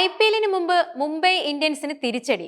I P എല്ലിന് മുമ്പ് മുംബൈ ഇന്ത്യൻസിന് തിരിച്ചടി.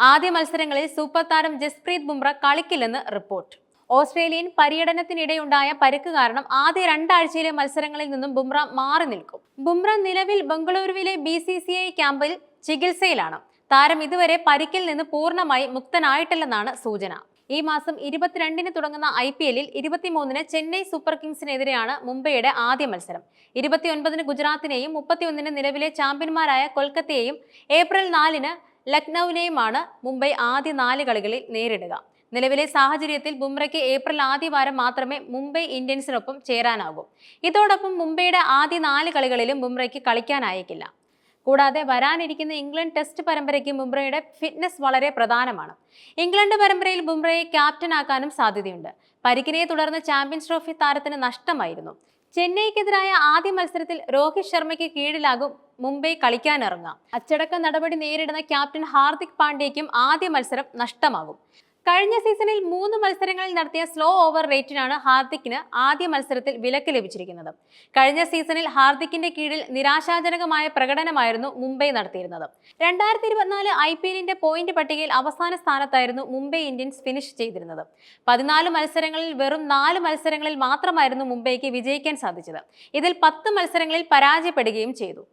ആദ്യ മത്സരങ്ങളിൽ സൂപ്പർ താരം ജസ്പ്രീത് ബുംറ കളിക്കില്ലെന്ന് റിപ്പോർട്ട്. ഓസ്ട്രേലിയൻ പര്യടനത്തിനിടെയുണ്ടായ പരുക്ക് കാരണം ആദ്യ രണ്ടാഴ്ചയിലെ മത്സരങ്ങളിൽ നിന്നും ബുംറ മാറി നിൽക്കും. ബുംറ നിലവിൽ ബംഗളൂരുവിലെ ബി സി സി ഐ ക്യാമ്പിൽ ചികിത്സയിലാണ്. താരം ഇതുവരെ പരിക്കിൽ നിന്ന് പൂർണമായി മുക്തനായിട്ടില്ലെന്നാണ് സൂചന. ഈ മാസം ഇരുപത്തിരണ്ടിന് തുടങ്ങുന്ന ഐ പി എല്ലിൽ ഇരുപത്തിമൂന്നിന് ചെന്നൈ സൂപ്പർ കിങ്സിനെതിരെയാണ് മുംബൈയുടെ ആദ്യ മത്സരം. ഇരുപത്തിയൊൻപതിന് ഗുജറാത്തിനെയും മുപ്പത്തിയൊന്നിന് നിലവിലെ ചാമ്പ്യന്മാരായ കൊൽക്കത്തയെയും ഏപ്രിൽ നാലിന് ലക്നൌവിനെയുമാണ് മുംബൈ ആദ്യ നാല് കളികളിൽ നേരിടുക. നിലവിലെ സാഹചര്യത്തിൽ ബുംറയ്ക്ക് ഏപ്രിൽ ആദ്യ വാരം മാത്രമേ മുംബൈ ഇന്ത്യൻസിനൊപ്പം ചേരാനാകൂ. ഇതോടൊപ്പം മുംബൈയുടെ ആദ്യ നാല് കളികളിലും ബുംറയ്ക്ക് കളിക്കാനായേക്കില്ല. കൂടാതെ വരാനിരിക്കുന്ന ഇംഗ്ലണ്ട് ടെസ്റ്റ് പരമ്പരയ്ക്ക് ബുംറയുടെ ഫിറ്റ്നസ് വളരെ പ്രധാനമാണ്. ഇംഗ്ലണ്ട് പരമ്പരയിൽ ബുംറയെ ക്യാപ്റ്റനാക്കാനും സാധ്യതയുണ്ട്. പരിക്കിനെ തുടർന്ന് ചാമ്പ്യൻസ് ട്രോഫി താരത്തിന് നഷ്ടമായിരുന്നു. ചെന്നൈക്കെതിരായ ആദ്യ മത്സരത്തിൽ രോഹിത് ശർമ്മയ്ക്ക് കീഴിലാകും മുംബൈ കളിക്കാനിറങ്ങാം അച്ചടക്ക നടപടി നേരിടുന്ന ക്യാപ്റ്റൻ ഹാർദിക് പാണ്ഡ്യയ്ക്കും ആദ്യ മത്സരം നഷ്ടമാകും. കഴിഞ്ഞ സീസണിൽ മൂന്ന് മത്സരങ്ങളിൽ നടത്തിയ സ്ലോ ഓവർ റേറ്റിനാണ് ഹാർദിക്കിന് ആദ്യ മത്സരത്തിൽ വിലക്ക് ലഭിച്ചിരിക്കുന്നത്. കഴിഞ്ഞ സീസണിൽ ഹാർദിക്കിന്റെ കീഴിൽ നിരാശാജനകമായ പ്രകടനമായിരുന്നു മുംബൈ നടത്തിയിരുന്നത്. രണ്ടായിരത്തി ഇരുപത്തിനാല് ഐ പി എല്ലിന്റെ പോയിന്റ് പട്ടികയിൽ അവസാന സ്ഥാനത്തായിരുന്നു മുംബൈ ഇന്ത്യൻസ് ഫിനിഷ് ചെയ്തിരുന്നത്. പതിനാല് മത്സരങ്ങളിൽ വെറും നാല് മത്സരങ്ങളിൽ മാത്രമായിരുന്നു മുംബൈക്ക് വിജയിക്കാൻ സാധിച്ചത്. ഇതിൽ പത്ത് മത്സരങ്ങളിൽ പരാജയപ്പെടുകയും ചെയ്തു.